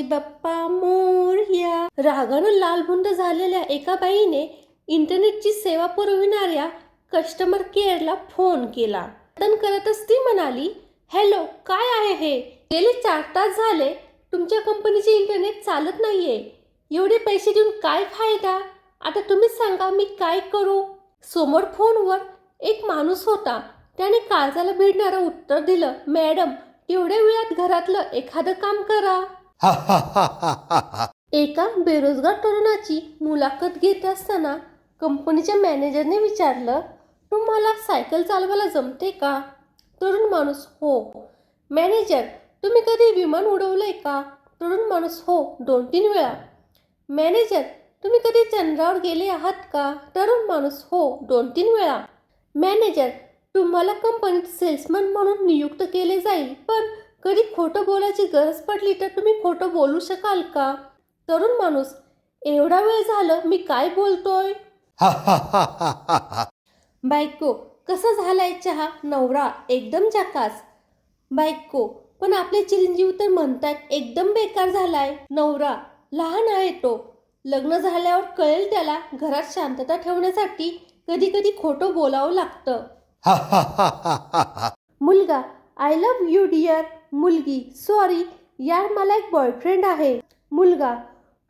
गणपती बाप्पा मोर्या रागानं लालबुंद झालेल्या एका बाईने इंटरनेटची सेवा पुरविणाऱ्या कस्टमर केअरला फोन केला. तन करतच ती म्हणाली हॅलो काय आहे हे? गेले चार तास झाले तुमच्या कंपनीचे इंटरनेट चालत नाहीये. एवढे पैसे देऊन काय फायदा? आता तुम्हीच सांगा मी काय करू? समोर फोनवर एक माणूस होता. त्याने काळजाला भिडणारं उत्तर दिलं मॅडम एवढ्या वेळात घरातलं एखादं काम करा. हा हा हा हा हा हा एका बेरोजगार तरुणाची मुलाखत घेत असताना कंपनीच्या मॅनेजरने विचारलं तुम्हाला सायकल चालवायला जमते का? तरुण माणूस हो. मॅनेजर तुम्ही कधी विमान उडवलंय का? तरुण माणूस हो दोन तीन वेळा. मॅनेजर तुम्ही कधी चंद्रावर गेले आहात का? तरुण माणूस हो दोन तीन वेळा. मॅनेजर तुम्हाला कंपनीत सेल्समन म्हणून नियुक्त केले जाईल पण कधी खोटं बोलायची गरज पडली तर तुम्ही खोटं बोलू शकाल का? तरुण माणूस एवढा वेळ झालं मी काय बोलतोय? बायको कसा झालाय चहा? नवरा एकदम जकास. बायको पण आपले चिरंजीव तर म्हणतात एकदम बेकार झालाय. नवरा लहान आहे तो. लग्न झाल्यावर कळेल त्याला घरात शांतता ठेवण्यासाठी कधी कधी खोटं बोलावं लागतं. मुलगा आय लव्ह यू डिअर मुलगी सॉरी यार मला एक बॉयफ्रेंड आहे. मुलगा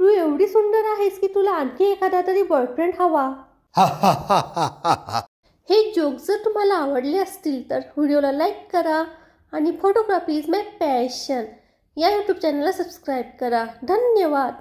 तू एवढी सुंदर आहेस की तुला आणखी एखादा तरी बॉयफ्रेंड हवा. हा जोक जर तुम्हाला आवडले असतील तर व्हिडिओला लाईक करा आणि फोटोग्राफी इज माय पॅशन या यूट्यूब चॅनलला सबस्क्राईब करा. धन्यवाद.